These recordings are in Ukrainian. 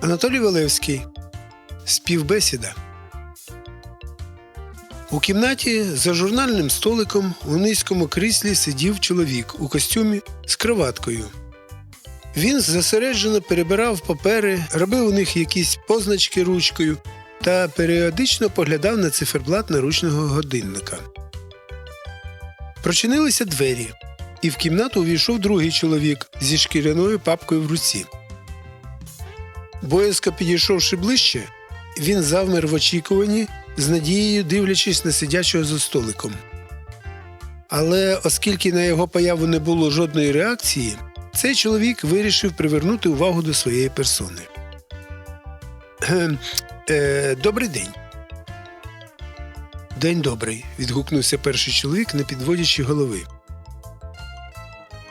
Анатолій Валевський. Співбесіда. У кімнаті за журнальним столиком у низькому кріслі сидів чоловік у костюмі з кроваткою. Він зосереджено перебирав папери, робив у них якісь позначки ручкою та періодично поглядав на циферблат наручного годинника. Прочинилися двері, і в кімнату увійшов другий чоловік зі шкіряною папкою в руці. Боязко підійшовши ближче, він завмер в очікуванні, з надією дивлячись на сидячого за столиком. Але оскільки на його появу не було жодної реакції, цей чоловік вирішив привернути увагу до своєї персони. «Кхем, Е, добрий день. День добрий. відгукнувся перший чоловік, не підводячи голови.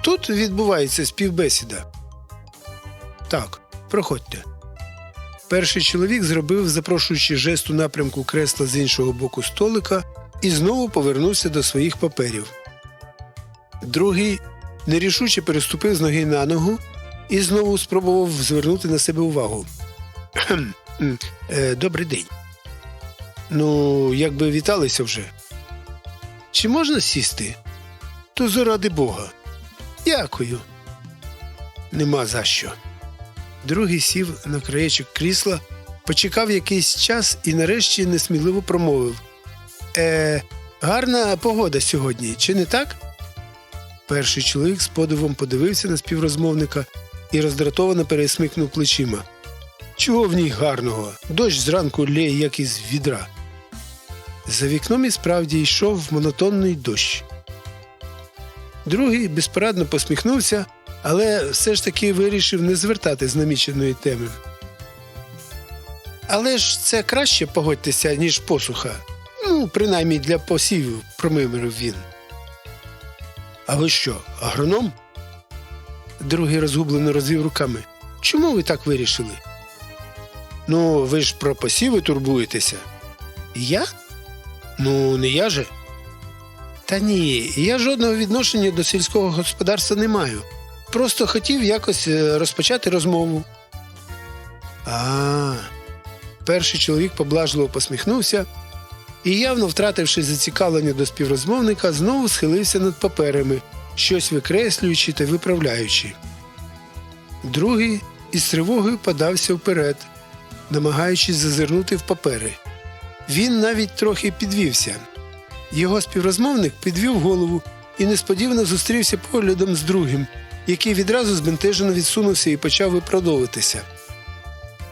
Тут відбувається співбесіда. Так, проходьте. Перший чоловік зробив запрошуючи жест у напрямку кресла з іншого боку столика і знову повернувся до своїх паперів. Другий нерішуче переступив з ноги на ногу і знову спробував звернути на себе увагу. «Кхем, е, Добрий день. Ну, якби віталися вже. Чи можна сісти? То заради Бога. Дякую. Нема за що. Другий сів на краєчок крісла, почекав якийсь час і нарешті несміливо промовив Е, гарна погода сьогодні, чи не так? Перший чоловік з подивом подивився на співрозмовника і роздратовано пересмикнув плечима. Чого в ній гарного? Дощ зранку лє, як із відра. За вікном і справді йшов монотонний дощ. Другий безпорадно посміхнувся, але все ж таки вирішив не звертати з наміченої теми. Але ж це краще погодьтеся, ніж посуха. Ну, принаймні для посівів, промимирив він. А ви що, агроном? Другий розгублено розвів руками. Чому ви так вирішили? Ну, ви ж про посіви турбуєтеся. Я? Ну, не я же. Та ні, я жодного відношення до сільського господарства не маю. Просто хотів якось е, розпочати розмову. А. Перший чоловік поблажливо посміхнувся і, явно втративши зацікавлення до співрозмовника, знову схилився над паперами, щось викреслюючи та виправляючи. Другий із тривогою подався вперед, намагаючись зазирнути в папери. Він навіть трохи підвівся. Його співрозмовник підвів голову і несподівано зустрівся поглядом з другим, який відразу збентежено відсунувся і почав виправдовуватися.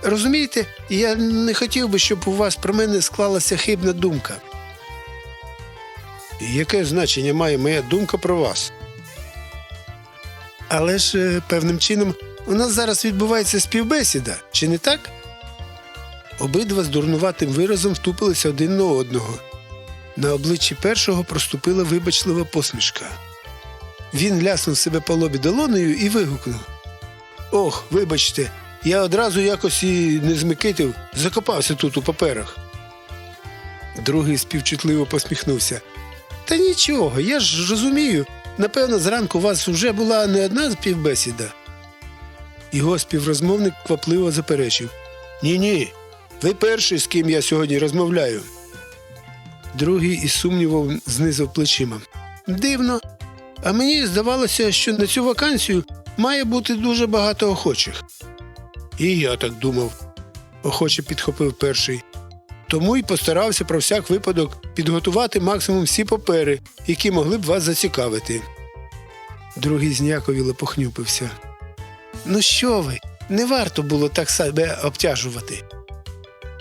Розумієте, я не хотів би, щоб у вас про мене склалася хибна думка. Яке значення має моя думка про вас? Але ж е, певним чином у нас зараз відбувається співбесіда, чи не так? Обидва з дурнуватим виразом втупилися один на одного. На обличчі першого проступила вибачлива посмішка. Він ляснув себе по лобі долоною і вигукнув Ох, вибачте, я одразу якось і не змикитив, закопався тут у паперах. Другий співчутливо посміхнувся. Та нічого, я ж розумію. Напевно, зранку у вас вже була не одна співбесіда. Його співрозмовник квапливо заперечив Ні, ні, ви перший, з ким я сьогодні розмовляю. Другий із сумнівом знизав плечима. Дивно. А мені здавалося, що на цю вакансію має бути дуже багато охочих. І я так думав, охоче підхопив перший. Тому й постарався про всяк випадок підготувати максимум всі папери, які могли б вас зацікавити. Другий зняковіло похнюпився. Ну що ви, не варто було так себе обтяжувати.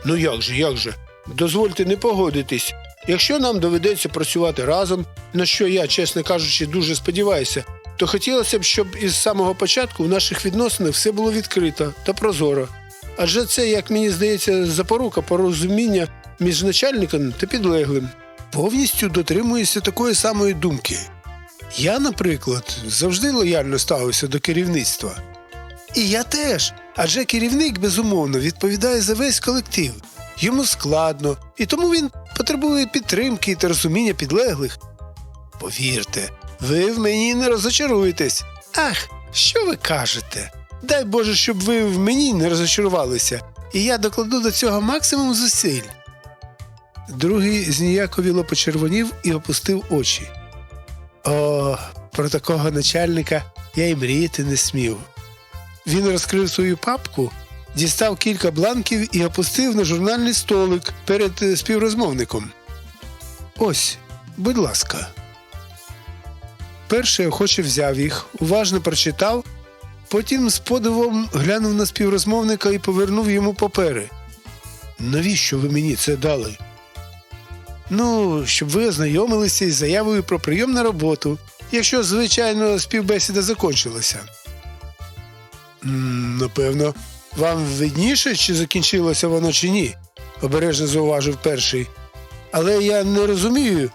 Ну як же, як же? Дозвольте не погодитись. Якщо нам доведеться працювати разом, на що я, чесно кажучи, дуже сподіваюся, то хотілося б, щоб із самого початку в наших відносинах все було відкрито та прозоро. Адже це, як мені здається, запорука порозуміння між начальником та підлеглим. Повністю дотримуюся такої самої думки. Я, наприклад, завжди лояльно ставився до керівництва. І я теж. Адже керівник, безумовно, відповідає за весь колектив. Йому складно, і тому він потребує підтримки та розуміння підлеглих. Повірте, ви в мені не розочаруєтесь. Ах, що ви кажете? Дай Боже, щоб ви в мені не розочарувалися, і я докладу до цього максимум зусиль. Другий зніяковіло почервонів і опустив очі. О, про такого начальника я й мріяти не смів. Він розкрив свою папку, дістав кілька бланків і опустив на журнальний столик перед е, співрозмовником. Ось, будь ласка. Перший охоче взяв їх, уважно прочитав, потім з подивом глянув на співрозмовника і повернув йому папери. Навіщо ви мені це дали? Ну, щоб ви ознайомилися із заявою про прийом на роботу, якщо, звичайно, співбесіда закончилася. «М, Напевно, вам видніше, чи закінчилося воно, чи ні, обережно зауважив перший. Але я не розумію,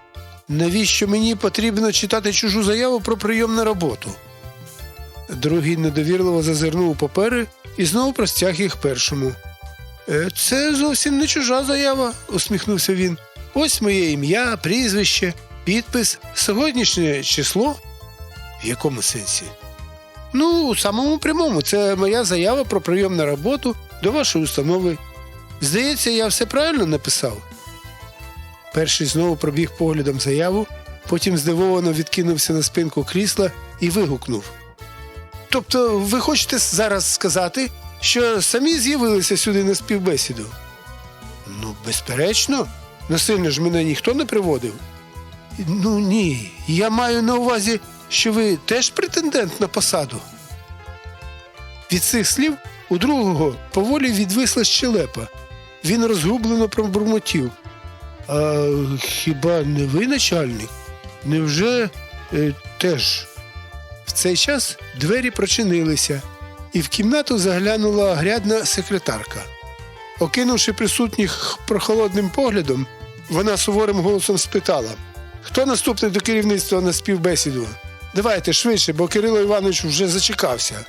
навіщо мені потрібно читати чужу заяву про прийом на роботу. Другий недовірливо зазирнув у папери і знову простяг їх першому. «Е, Це зовсім не чужа заява, усміхнувся він. Ось моє ім'я, прізвище, підпис, сьогоднішнє число. В якому сенсі? Ну, у самому прямому, це моя заява про прийом на роботу до вашої установи. Здається, я все правильно написав. Перший знову пробіг поглядом заяву, потім здивовано відкинувся на спинку крісла і вигукнув. Тобто, ви хочете зараз сказати, що самі з'явилися сюди на співбесіду? Ну, безперечно, насильно ж мене ніхто не приводив. Ну ні, я маю на увазі, що ви теж претендент на посаду. Від цих слів у другого поволі відвисла щелепа. Він розгублено пробурмотів. А хіба не ви начальник? Невже е, теж? В цей час двері прочинилися, і в кімнату заглянула грядна секретарка. Окинувши присутніх прохолодним поглядом, вона суворим голосом спитала: Хто наступний до керівництва на співбесіду? Давайте швидше, бо Кирило Іванович вже зачекався.